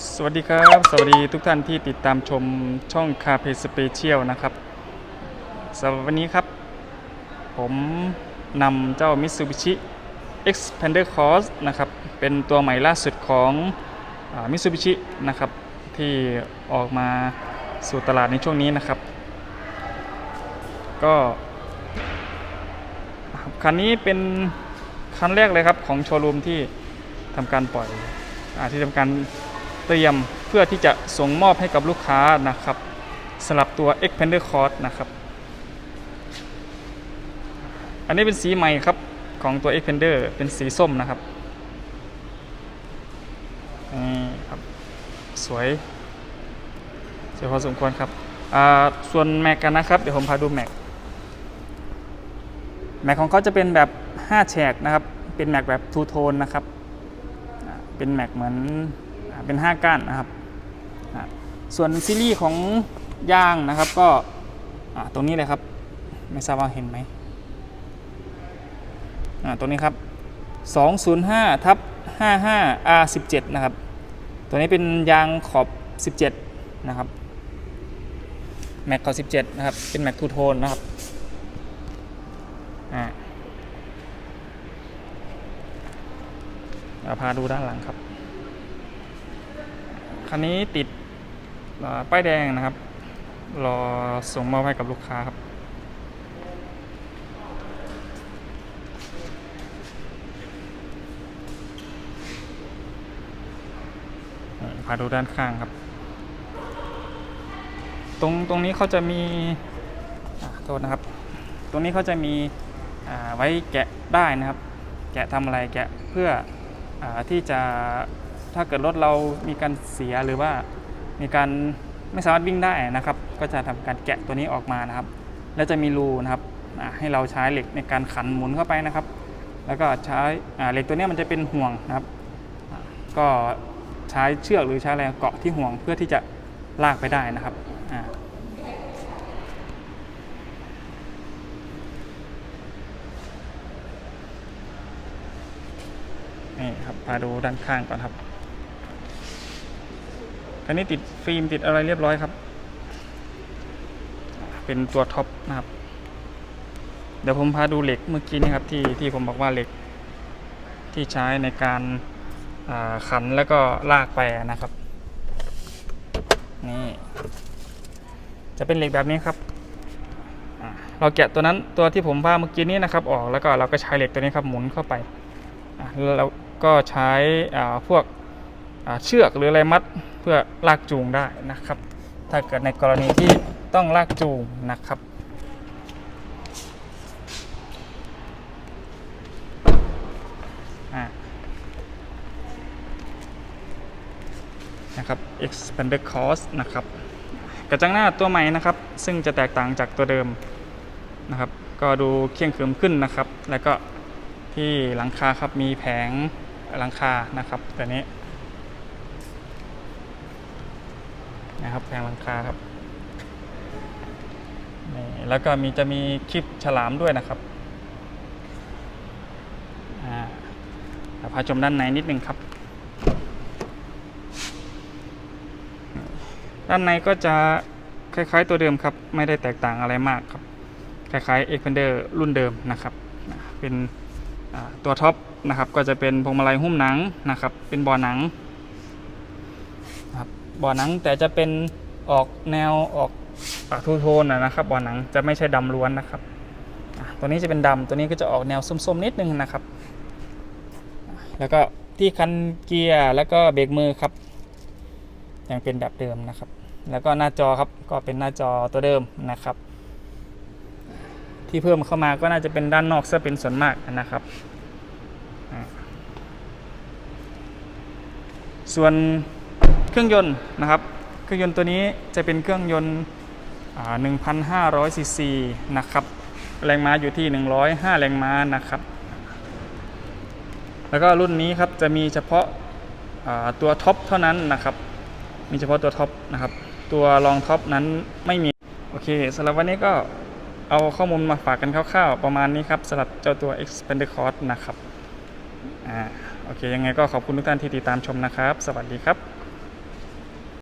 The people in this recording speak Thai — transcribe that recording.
สวัสดีครับ สวัสดีทุกท่านที่ติดตามชมช่องคาเพสเปเชียลนะครับสำหรับวันนี้ครับ ผมนำเจ้า Mitsubishi Xpander Cross นะครับ เป็นตัวใหม่ล่าสุดของอา Mitsubishi นะครับ ที่ออกมาสู่ตลาดในช่วงนี้นะครับ ก็ คันนี้เป็นคันแรกเลยครับ ของโชว์รูมที่ทำการปล่อยอที่ทำการ เตรียมเพื่อที่จะส่งมอบให้กับลูกค้านะครับสำหรับตัว Xpander Cross นะครับ อันนี้เป็นสีใหม่ครับของตัว Xpander เป็นสีส้มนะครับนี่ครับสวยสวยพอสมควรครับอ่าส่วนแม็กกันนะครับ เดี๋ยวผมพาดูแม็กแม็กของเขาจะเป็นแบบ 5 แฉกนะครับ เป็นแม็กแบบทูโทนนะครับ เป็นแม็กเหมือน เป็น 5 ก้านนะครับ ส่วนซีรีส์ของยางนะครับก็ตรงนี้เลยครับ ไม่ทราบว่าเห็นไหมตรงนี้ครับ 205ทับ 55 R17 นะครับ ตัวนี้เป็นยางขอบ 17 นะครับ แม็กขอบ 17 นะครับ เป็นแม็กทูโทนนะครับอ่าเราพาดูด้านหลังครับ คันนี้ติดป้ายแดงนะครับ รอส่งมอบให้กับลูกค้าครับพาดูด้านข้างครับ ตรงตรงนี้เขาจะมีโทษนะครับ ตรงนี้เขาจะมีไว้แกะได้นะครับ แกะทำอะไรแกะเพื่ออที่จะ ถ้าเกิดรถเรามีการเสียหรือว่ามีการไม่สามารถวิ่งได้นะครับ ก็จะทำการแกะตัวนี้ออกมานะครับ แล้วจะมีรูนะครับให้เราใช้เหล็กในการขันหมุนเข้าไปนะครับ แล้วก็ใช้เหล็กตัวนี้มันจะเป็นห่วงนะครับ ก็ใช้เชือกหรือใช้อะไรเกาะที่ห่วงเพื่อที่จะลากไปได้นะครับนี่ครับมาดูด้านข้างก่อนครับ คันนี้ติดฟิล์มติดอะไรเรียบร้อยครับ เป็นตัวท็อปนะครับ เดี๋ยวผมพาดูเหล็กเมื่อกี้นี่ครับที่ที่ผมบอกว่าเหล็กที่ใช้ในการาขันแล้วก็ลากไปนะครับ นี่ จะเป็นเหล็กแบบนี้ครับเราแกะตัวนั้นตัวที่ผมว่าเมื่อกี้นี้นะครับ ออกแล้วก็เราก็ใช้เหล็กตัวนี้ครับหมุนเข้าไปแล้วเราก็ใช้พวก เชือกหรืออะไรมัดเพื่อลากจูงได้นะครับ ถ้าเกิดในกรณีที่ต้องลากจูงนะครับนะครับ expander cross นะครับกระจังหน้าตัวใหม่นะครับ ซึ่งจะแตกต่างจากตัวเดิมนะครับ ก็ดูเคี่ยงคืมขึ้นนะครับ แล้วก็ที่หลังคาครับมีแผงหลังคานะครับตัวนี้ นะครับแผงหลังคาครับนี่แล้วก็มีจะมีคลิปฉลามด้วยนะครับาพาชมด้านในนิดนึงครับ ด้านในก็จะคล้ายๆตัวเดิมครับ ไม่ได้แตกต่างอะไรมากครับ คล้ายๆ Xpander รุ่นเดิมนะครับเป็นตัวท็อปนะครับ ก็จะเป็นพวงมาลัยหุ้มหนังนะครับ เป็นบอหนัง บ่อหนังแต่จะเป็นออกแนวออกปากทูโทนนะครับบ่อหนังจะไม่ใช่ดำล้วนนะครับตัวนี้จะเป็นดำตัวนี้ก็จะออกแนวส้มๆนิดนึงนะครับ แล้วก็ที่คันเกียร์แล้วก็เบรกมือครับยังเป็นแบบเดิมนะครับ แล้วก็หน้าจอครับก็เป็นหน้าจอตัวเดิมนะครับ ที่เพิ่มเข้ามาก็น่าจะเป็นด้านนอกซะเป็นส่วนมากนะครับส่วน เครื่องยนต์นะครับ เครื่องยนต์ตัวนี้จะเป็นเครื่องยนต์อ่า1,500ซีซีนะครับ แรงม้าอยู่ที่ 105 แรงม้านะครับ แล้วก็รุ่นนี้ครับจะมีเฉพาะาตัวท็อปเท่านั้นนะครับ มีเฉพาะตัวท็อปนะครับ ตัวรองท็อปนั้นไม่มี โอเคสำหรับวันนี้ก็เอาข้อมูลมาฝากกันคร่าวๆ ประมาณนี้ครับสำหรับเจ้าตัว Expander Cross นะครับ อ่า โอเค ยังไงก็ขอบคุณทุกท่านที่ติดตามชมนะครับ สวัสดีครับ